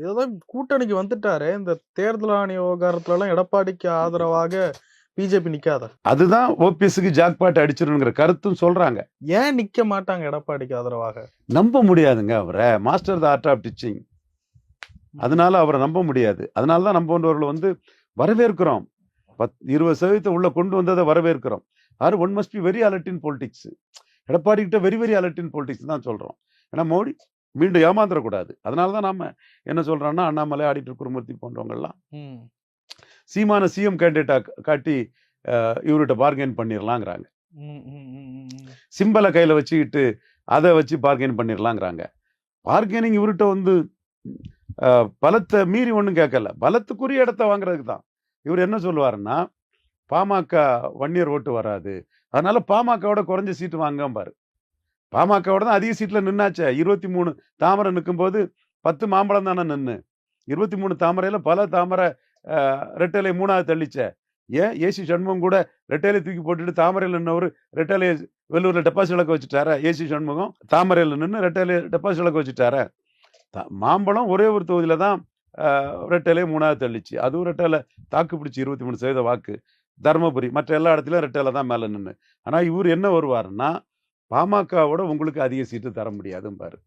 இதுதான் கூட்டணிக்கு வந்துட்டாரு. இந்த தேர்தல் ஆணைய விவகாரத்துல எல்லாம் எடப்பாடிக்கு ஆதரவாக பிஜேபி நிக்காத. அதுதான் ஓபிஎஸ்க்கு ஜாக்பாட் அடிச்சிடணுங்கிற கருத்தும் சொல்றாங்க. ஏன் நிக்க மாட்டாங்க எடப்பாடிக்கு ஆதரவாக? நம்ப முடியாதுங்க அவரை. Master the art of teaching அதனால அவரை நம்ப முடியாது. அதனால தான் நம்ம போன்றவர்களை வந்து வரவேற்கிறோம். பத் இருபது சதவீதத்தை உள்ள கொண்டு வந்ததை வரவேற்கிறோம். ஆறு one must be very alert in politics Edappadi கிட்ட very very alert in politics தான் சொல்றோம். ஏன்னா மோடி மீண்டும் ஏமாந்துடக்கூடாது அதனால தான் நாம என்ன சொல்றோம்னா அண்ணாமலை ஆடிட்டர் குருமூர்த்தி போன்றவங்கெல்லாம் ம். சீமான சிஎம் கேண்டிடேட்டா காட்டி இவர்கிட்ட பார்கெயின் பண்ணிடலாங்கிறாங்க. சிம்பலை கையில் வச்சுக்கிட்டு அதை வச்சு பார்கெயின் பண்ணிடலாங்கிறாங்க பார்கெனிங் இவர்கிட்ட வந்து பலத்தை மீறி ஒன்றும் கேட்கல. பலத்துக்குரிய இடத்த வாங்குறதுக்கு தான். இவர் என்ன சொல்லுவாருன்னா பாமக வன்னியர் ஓட்டு வராது. அதனால பாமகவோட குறைஞ்ச சீட்டு வாங்கம்பாரு பாமகவோட தான் அதிக சீட்டில் நின்னாச்சே. இருபத்தி மூணு தாமரை நிற்கும்போது பத்து மாம்பழம் தானே நின்று இருபத்தி மூணு தாமரையில் பல தாமரை ரெட்டலை மூணாவது தள்ளிச்சே. ஏன்? ஏசி சண்முகம் கூட ரெட்டையில தூக்கி போட்டுட்டு தாமரையில் நின்னவர் ரெட்டையில வெள்ளூரில் டெபாசிட் இழக்க வச்சுட்டாரா? ஏசி சண்முகம் தாமரையில் நின்று ரெட்டையில டெபாசிட் இழக்க வச்சுட்டாரா? த- மாம்பழம் ஒரே ஒரு தொகுதியில் தான் ரெட்டையிலே மூணாவது தள்ளிச்சு. அதுவும் ரெட்டையில தாக்கு பிடிச்சி இருபத்தி மூணு சதவீத வாக்கு. தருமபுரி மற்ற எல்லா இடத்துலையும் ரெட்டையில தான் மேலே நின்று ஆனால் இவர் என்ன வருவாருன்னா பாமகவோட உங்களுக்கு அதிக சீட்டு தர முடியாதும்பாரு.